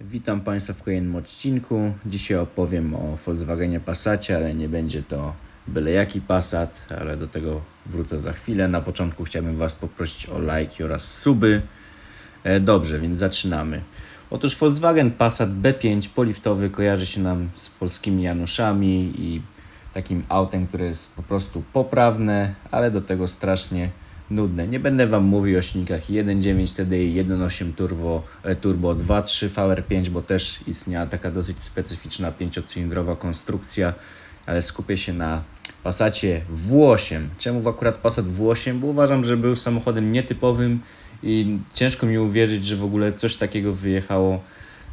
Witam Państwa w kolejnym odcinku. Dzisiaj opowiem o Volkswagenie Passacie, ale nie będzie to byle jaki Passat, ale do tego wrócę za chwilę. Na początku chciałbym Was poprosić o lajki oraz suby. E, Dobrze, więc zaczynamy. Otóż Volkswagen Passat B5 poliftowy kojarzy się nam z polskimi Januszami i takim autem, które jest po prostu poprawne, ale do tego strasznie nudne. Nie będę Wam mówił o silnikach 1.9 TDI, 1.8 turbo, e, turbo 2.3 VR5, bo też istniała taka dosyć specyficzna pięciocylindrowa konstrukcja, ale skupię się na Passacie W8. Czemu akurat Passat W8? Bo uważam, że był samochodem nietypowym i ciężko mi uwierzyć, że w ogóle coś takiego wyjechało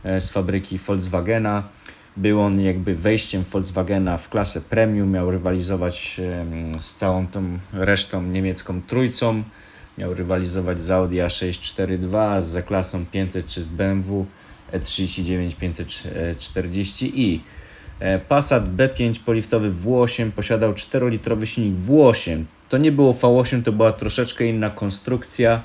e, z fabryki Volkswagena. Był on jakby wejściem Volkswagena w klasę premium, miał rywalizować z całą tą resztą niemiecką trójcą. Miał rywalizować z Audi A642, z Z-klasą 500 czy z BMW E39 540i. E, Passat B5 poliftowy W8 posiadał 4-litrowy silnik W8. To nie było V8, to była troszeczkę inna konstrukcja.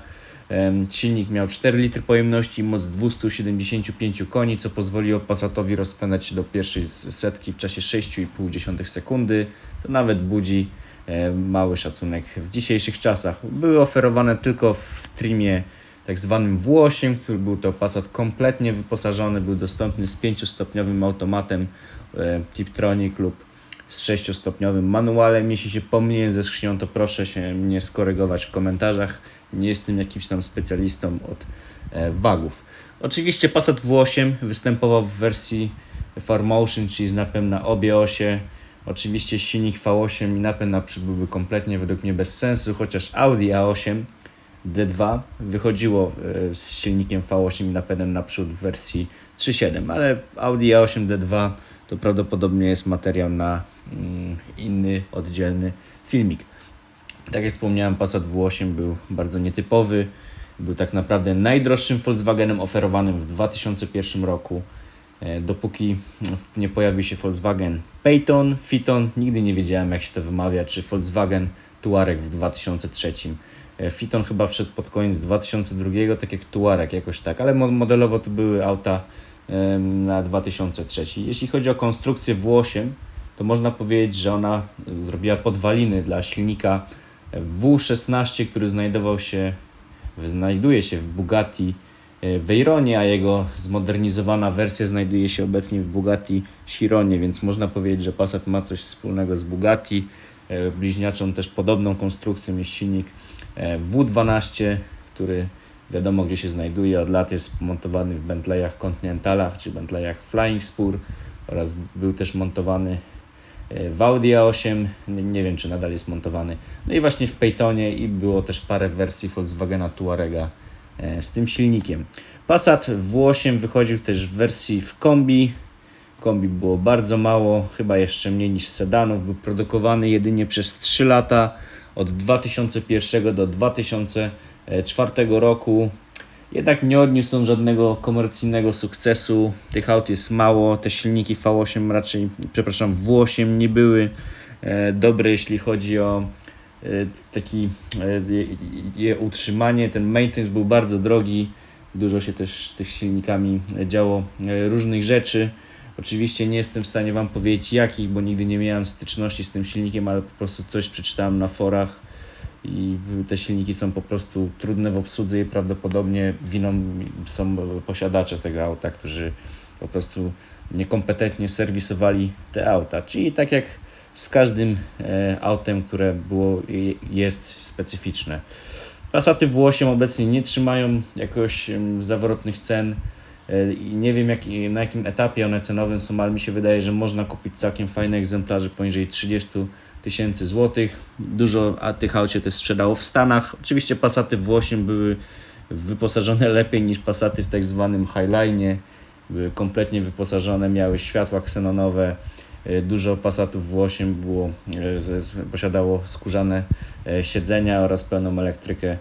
Silnik miał 4 litry pojemności i moc 275 koni, co pozwoliło Passatowi rozpędzać się do pierwszej setki w czasie 6,5 sekundy. To nawet budzi e, mały szacunek w dzisiejszych czasach. Były oferowane tylko w trimie tak zwanym W8, który był to Passat kompletnie wyposażony, był dostępny z 5-stopniowym automatem e, Tiptronic lub z 6-stopniowym manualem. Jeśli się pomyliłem ze skrzynią, to proszę się mnie skorygować w komentarzach. Nie jestem jakimś tam specjalistą od e, wagów. Oczywiście Passat W8 występował w wersji 4Motion, czyli z napędem na obie osie. Oczywiście silnik V8 i napęd naprzód byłby kompletnie według mnie bez sensu, chociaż Audi A8 D2 wychodziło e, z silnikiem V8 i napędem naprzód w wersji 3.7, ale Audi A8 D2 to prawdopodobnie jest materiał na mm, inny, oddzielny filmik. Tak jak wspomniałem, Passat W8 był bardzo nietypowy. Był tak naprawdę najdroższym Volkswagenem oferowanym w 2001 roku. E, Dopóki nie pojawił się Volkswagen Peyton, Fiton, nigdy nie wiedziałem jak się to wymawia, czy Volkswagen Tuareg w 2003. E, Fiton chyba wszedł pod koniec 2002, tak jak Tuareg jakoś tak, ale mo- modelowo to były auta na 2003. Jeśli chodzi o konstrukcję W8, to można powiedzieć, że ona e, zrobiła podwaliny dla silnika W16, który znajdował się, znajduje się w Bugatti Veyronie, a jego zmodernizowana wersja znajduje się obecnie w Bugatti Chironie, więc można powiedzieć, że Passat ma coś wspólnego z Bugatti. E, Bliźniaczą też podobną konstrukcją jest silnik e, W12, który wiadomo gdzie się znajduje. Od lat jest montowany w Bentleyach Continentalach czy Bentleyach Flying Spur oraz był też montowany w Audi A8, nie, nie wiem czy nadal jest montowany. No i właśnie w Peytonie i było też parę wersji Volkswagena Tuarega e, z tym silnikiem. Passat W8 wychodził też w wersji w kombi. Kombi było bardzo mało, chyba jeszcze mniej niż sedanów. Był produkowany jedynie przez 3 lata, od 2001 do 2004 roku. Jednak nie odniósł on żadnego komercyjnego sukcesu. Tych aut jest mało. Te silniki V8 raczej, przepraszam, W8 nie były e, dobre, jeśli chodzi o e, taki e, je, utrzymanie. Ten maintenance był bardzo drogi. Dużo się też z tych silnikami działo różnych rzeczy. Oczywiście nie jestem w stanie Wam powiedzieć jakich, bo nigdy nie miałem styczności z tym silnikiem, ale po prostu coś przeczytałem na forach i te silniki są po prostu trudne w obsłudze i prawdopodobnie winą są posiadacze tego auta, którzy po prostu niekompetentnie serwisowali te auta. Czyli tak jak z każdym e, autem, które było jest specyficzne. Passaty W8 obecnie nie trzymają jakoś zawrotnych cen e, i nie wiem jak, na jakim etapie one cenowym są, ale mi się wydaje, że można kupić całkiem fajne egzemplarze poniżej 30 tysięcy złotych. Dużo a tych aut się też sprzedało w Stanach. Oczywiście Passaty W8 były wyposażone lepiej niż Passaty w tak zwanym Highline. Były kompletnie wyposażone, miały światła ksenonowe. E, Dużo Passatów W8 było, e, posiadało skórzane e, siedzenia oraz pełną elektrykę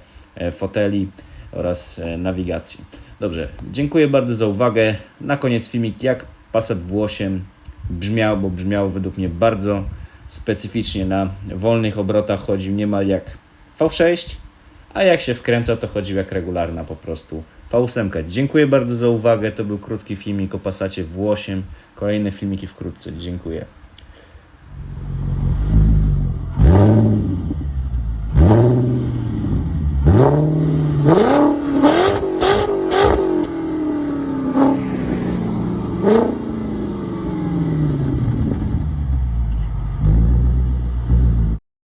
foteli oraz nawigacji. Dobrze, dziękuję bardzo za uwagę. Na koniec filmik, jak Passat W8 brzmiał, bo brzmiał według mnie bardzo specyficznie. Na wolnych obrotach chodził niemal jak V6, a jak się wkręca, to chodził jak regularna po prostu V8. Dziękuję bardzo za uwagę, to był krótki filmik o Passacie W8. Kolejne filmiki wkrótce, dziękuję.